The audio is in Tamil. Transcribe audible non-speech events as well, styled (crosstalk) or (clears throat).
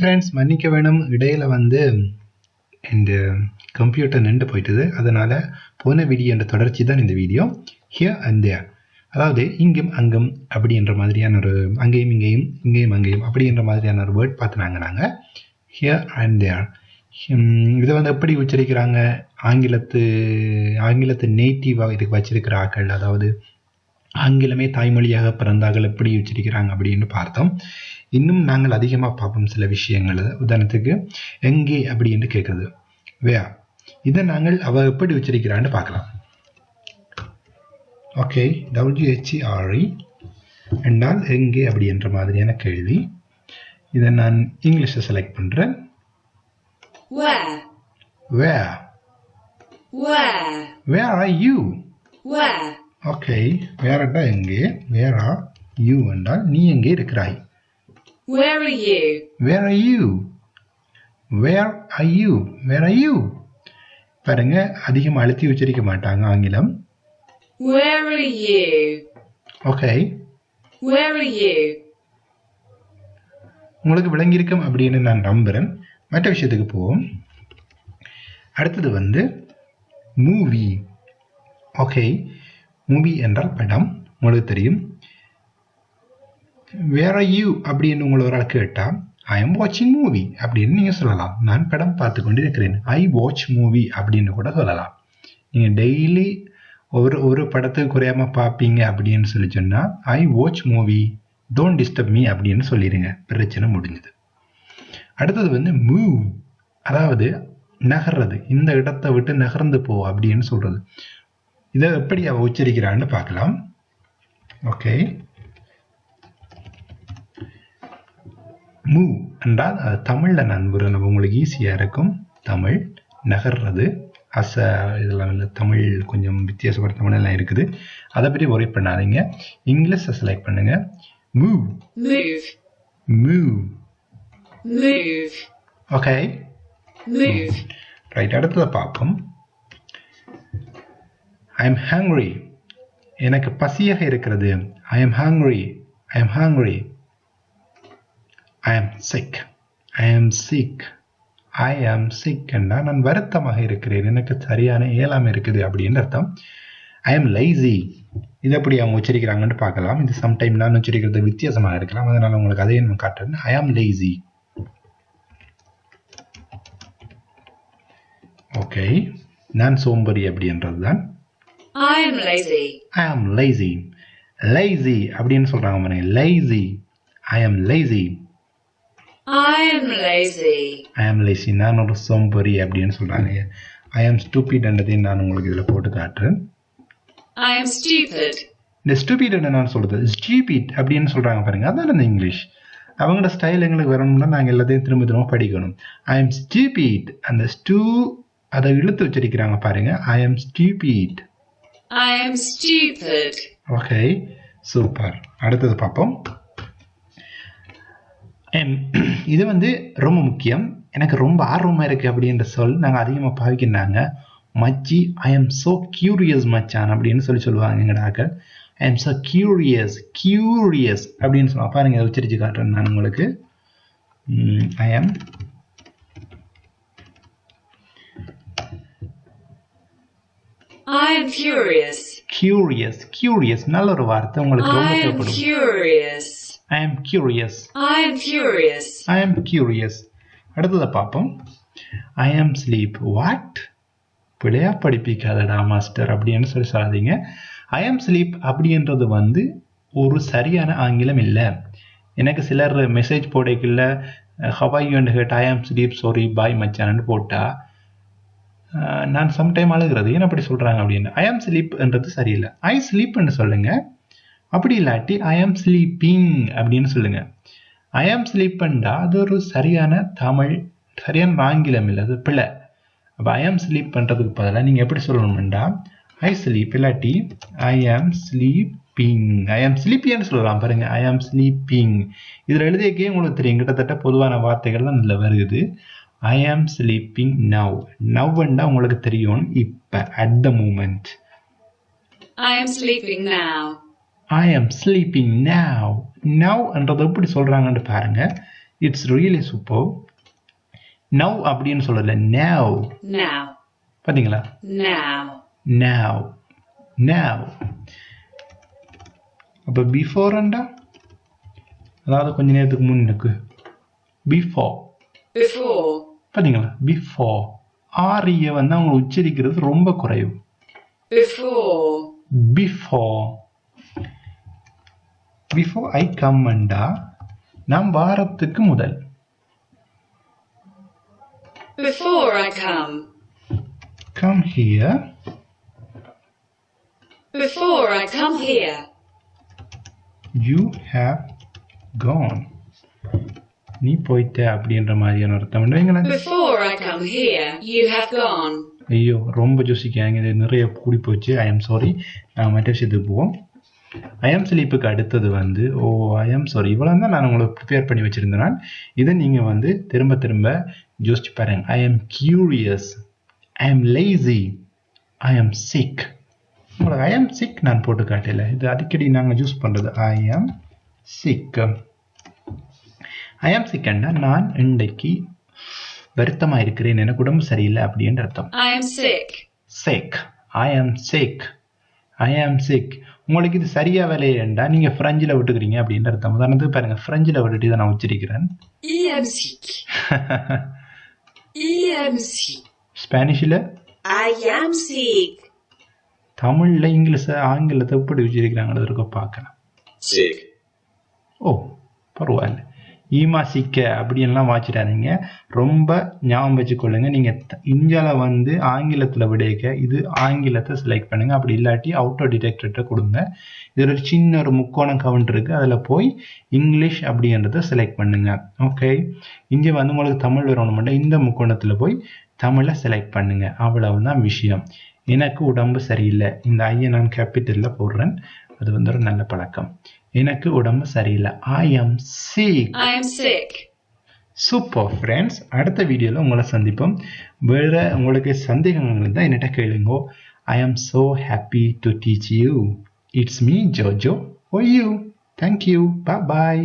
ஃப்ரெண்ட்ஸ் மன்னிக்க வேணும். இடையில வந்து இந்த கம்ப்யூட்டர் நின்று போயிட்டது. அதனால் போன வீடியோன்ற தொடர்ச்சி தான் இந்த வீடியோ ஹியர் அண்ட் தேர் அதாவது இங்கும் அங்கும் அப்படின்ற மாதிரியான ஒரு அங்கேயும் இங்கேயும் இங்கேயும் அங்கேயும் அப்படின்ற மாதிரியான ஒரு வேர்ட் பார்த்துனாங்க நாங்கள் ஹியர் அண்ட் தேர் இதை வந்து எப்படி உச்சரிக்கிறாங்க? ஆங்கிலத்து ஆங்கிலத்து நேட்டிவாக இதுக்கு வச்சிருக்கிற ஆக்கள் அதாவது ஆங்கிலமே தாய்மொழியாக பிறந்தார்கள் எப்படி உச்சரிக்கிறாங்க அப்படின்னு பார்த்தோம். இன்னும் நாங்கள் அதிகமாக பார்ப்போம் சில விஷயங்களை. உதாரணத்துக்கு எங்கே அப்படின்னு கேட்குறது. வே இதை நாங்கள் அவ எப்படி உச்சரிக்கிறான்னு பார்க்கலாம். ஓகே டபிள்யூஹெச்இஆர்இ என்றால் எங்கே அப்படின்ற மாதிரியான கேள்வி. இதை நான் இங்கிலீஷை செலக்ட் பண்ணுறேன் Where? வே Where? Where are you Where? Okay வேறட்டா எங்கே? ஆர் யூ என்றால் நீ எங்கே இருக்கிறாய்? Where are you? Where are you where are you where are you பாருங்க அதிகமாக அழுத்தி உச்சரிக்க மாட்டாங்க ஆங்கிலம். Where are you? Okay Where are you? உங்களுக்கு விளங்கியிருக்கும் அப்படின்னு நான் நம்புகிறேன் மற்ற விஷயத்துக்கு போவோம். அடுத்தது வந்து மூவி ஓகே மூவி என்றால் படம். உங்களுக்கு தெரியும். வேற யூ அப்படின்னு உங்களை ஒரு ஆள் கேட்டால் ஐ எம் வாட்சிங் மூவி அப்படின்னு நீங்கள் சொல்லலாம். நான் படம் பார்த்து கொண்டு இருக்கிறேன் ஐ வாட்ச் மூவி அப்படின்னு கூட சொல்லலாம். நீங்கள் டெய்லி ஒரு ஒரு படத்துக்கு குறையாம பார்ப்பீங்க அப்படின்னு சொல்லி சொன்னால் I watch movie don't disturb me அப்படின்னு சொல்லிடுங்க பிரச்சனை முடிஞ்சுது. அடுத்தது வந்து மூவ் அதாவது நகர்றது. இந்த இடத்தை விட்டு நகர்ந்து போ அப்படின்னு சொல்றது. இதை எப்படி அவ உச்சரிக்கிறான்னு பார்க்கலாம். ஓகே மூவ் என்றால் அது தமிழில் விரும்புகிறேன் உங்களுக்கு ஈஸியாக இருக்கும். தமிழ் நகர்றது. அச இதெல்லாம் இல்லை தமிழ் கொஞ்சம் வித்தியாசப்பட்ட தமிழெல்லாம் இருக்குது. அதை பற்றி ஒரே பண்ணாதீங்க. இங்கிலீஷை செலக்ட் பண்ணுங்க. Move. Move Move. Okay. Right அடுத்ததை பார்ப்போம். ஐ எம் ஹாங்க்ரி எனக்கு பசியாக இருக்கிறது. I am hungry I am hungry I am sick I am sick I am sick என்றால் நான் வருத்தமாக இருக்கிறேன். எனக்கு சரியான ஏழாம் இருக்குது அப்படின்னு அர்த்தம். ஐ எம் லைசி இது எப்படி அவங்க உச்சரிக்கிறாங்கன்னு பார்க்கலாம். இது சம்டைம் நான் உச்சரிக்கிறது வித்தியாசமாக இருக்கலாம். அதனால் உங்களுக்கு அதையும் நான் காட்டுறேன். ஐ ஆம் லைசி ஓகே நான் சோம்பரி அப்படின்றது தான் I am lazy. ஐ ஆம் லைசி லைசி அப்படின்னு சொல்கிறாங்க பாருங்க லைசி ஐ ஆம் லைசி I am lazy. ஐ ஆம் லைசி நான் ஒரு சோம்பரி அப்படின்னு சொல்கிறாங்க ஐ ஆம் ஸ்டூபிட்ன்றதையும் நான் உங்களுக்கு இதில் போட்டு காட்டுறேன். I am stupid. இந்த ஸ்டூபிட் நான் சொல்கிறது ஸ்டூபிட் அப்படின்னு சொல்கிறாங்க பாருங்க. அதான் இந்த இங்கிலீஷ் அவங்களோட ஸ்டைல் எங்களுக்கு வரணும்னா நாங்கள் எல்லாத்தையும் திரும்ப திரும்ப படிக்கணும். ஐ எம் ஸ்டூபிட் அந்த ஸ்டூ அதை இழுத்து வச்சிருக்கிறாங்க பாருங்க. I am stupid I am stupid. Okay super அடுத்தது பார்ப்போம். (clears throat) இது வந்து ரொம்ப முக்கியம். எனக்கு ரொம்ப ஆர்வமாக இருக்குது அப்படின்ற சொல் நாங்கள் அதிகமாக பாவிக்கிறாங்க மச்சி ஐ எம் ஸோ கியூரியஸ் மச்சான் அப்படின்னு சொல்லி சொல்லுவாங்க எங்கள் ஆக்கள் I am so curious curious அப்படின்னு சொல்லுவாங்க பாருங்க உச்சரித்து உச்சரிச்சு காட்டுறேன் நான் உங்களுக்கு. I am I am furious. Curious curious நல்ல ஒரு வார்த்தை உங்களுக்கு ரொம்ப I am தேவைப்படும் furious. I am curious I am furious. I am curious அடுத்ததை பார்ப்போம். ஐ ஆம் ஸ்லீப் வாட் பிழையா படிப்பிக்காதடா மாஸ்டர் அப்படின்னு சொல்லி சொல்லாதீங்க. ஐ ஆம் ஸ்லீப் அப்படின்றது வந்து ஒரு சரியான ஆங்கிலம் இல்லை. எனக்கு சிலர் மெசேஜ் போடைக்குள்ள Hawaii and hate I am sleep sorry பாய் மச்சான்னு போட்டால் நான் சம்டைம் அழுகிறது. ஏன் அப்படி சொல்கிறாங்க அப்படின்னு? ஐ ஆம் ஸ்லீப்ன்றது சரியில்லை. ஐ ஸ்லீப்னு சொல்லுங்கள் அப்படி இல்லாட்டி ஐ ஆம் ஸ்லீப்பிங் அப்படின்னு சொல்லுங்கள் ஐ ஆம் ஸ்லீப்பண்டா அது ஒரு சரியான தமிழ் சரியான ஆங்கிலம் இல்லை அது பிழை. அப்போ ஐ ஆம் ஸ்லீப் பண்ணுறதுக்கு பதிலாக நீங்கள் எப்படி சொல்லணும்டா ஐ ஸ்லீப் இல்லாட்டி ஐ ஆம் ஸ்லீப்பிங் ஐ ஆம் ஸ்லீப்பியன்னு சொல்லலாம் பாருங்க. ஐ ஆம் ஸ்லீப்பிங் இதில் எழுதியக்கே உங்களுக்கு தெரியும். கிட்டத்தட்ட பொதுவான வார்த்தைகள்லாம் இதில் வருது. ஐ ஆம் ஸ்லீப்பிங் நவ் நவ்ண்டா உங்களுக்கு தெரியும் இப்போ at the moment I am sleeping now. I am sleeping now. Now என்றதை எப்படி சொல்கிறாங்கன்னு பாருங்க. இட்ஸ் ரியலி சூப்பர் நவ் அப்படின்னு சொல்லல நேவ் Now. பார்த்தீங்களா Now. now. Now. அப்போ பிஃபோர்ண்டா அதாவது கொஞ்ச நேரத்துக்கு முன்னுக்கு பிஃபோர் Before. பார்த்தீங்களா பிஃபோர் ஆரிய வந்து அவங்க உச்சரிக்கிறது ரொம்ப குறைவு. பிஃபோர் பிஃபோர் ஐ கம்மண்டா நாம் வாரத்துக்கு முதல் Before I come. Come here Before I come here. You have gone நீ போயிட்ட அப்படின்ற மாதிரியான அர்த்தம். ஐயோ ரொம்ப யோசிக்காங்க இது நிறைய கூடி போச்சு. ஐ எம் சாரி நான் மற்ற விஷயத்துக்கு போவோம். ஐ எம் ஸ்லீப்புக்கு அடுத்தது வந்து ஓ ஐ எம் சாரி இவ்வளோ தான் நான் உங்களுக்கு ப்ரிப்பேர் பண்ணி வச்சுருந்தேன் இதை நீங்கள் வந்து திரும்ப திரும்ப யோசிச்சு பாருங்க. I am curious I am lazy I am sick உங்களுக்கு ஐ எம் சிக் நான் போட்டு காட்டல. இது அடிக்கடி நாங்கள் யூஸ் பண்ணுறது I am sick I am சிக்கன்னா நான் இன்றைக்கு வருத்தமாக இருக்கிறேன். எனக்கு உடம்பு சரியில்லை அப்படின்ற அர்த்தம். I am sick. sick. ஐ ஆம் sick. ஐ ஆம் sick. உங்களுக்கு இது சரியா வேலையேண்டா நீங்க பிரெஞ்சில் விட்டுக்கிறீங்க அப்படின்ற அர்த்தம். உதாரணத்துக்கு பாருங்க பிரெஞ்சில் விட்டுட்டு இதை நான் உச்சரிக்கிறேன். I am sick. I am sick. ஸ்பானிஷில் (laughs) I am sick. தமிழ்ல இங்கிலீஷை ஆங்கிலத்தை எப்படி உச்சரிக்கிறாங்கிறது இருக்க பார்க்கலாம். Sick. ஓ பரவாயில்ல. ஈமா சிக்க அப்படின்லாம் வாச்சிடாதீங்க. ரொம்ப ஞாபகம் வச்சுக்கொள்ளுங்க. நீங்கள் இந்தியாவில் வந்து ஆங்கிலத்தில் விடைக்க இது ஆங்கிலத்தை செலக்ட் பண்ணுங்க. அப்படி இல்லாட்டி அவுட்டோ டிடெக்டர்கிட்ட கொடுங்க. இதில் ஒரு சின்ன ஒரு முக்கோணம் கவுண்ட் இருக்குது அதில் போய் இங்கிலீஷ் அப்படின்றத செலக்ட் பண்ணுங்க. ஓகே இங்கே வந்து உங்களுக்கு தமிழ் வரணும் இந்த முக்கோணத்தில் போய் தமிழை செலக்ட் பண்ணுங்கள் அவ்வளவுதான் விஷயம். எனக்கு உடம்பு சரியில்லை. இந்த ஐயை நான் கேபிட்டலில் போடுறேன். அது வந்து ஒரு நல்ல பழக்கம். எனக்கு உடம்பு சரியில்லை. I am sick. I am sick. Super friends அடுத்த வீடியோவில் உங்களை சந்திப்போம். வேறு உங்களுக்கு சந்தேகங்கள் இருந்தால் என்கிட்ட கேளுங்கோ. I am so happy to teach you it's me Jojo oh you thank you bye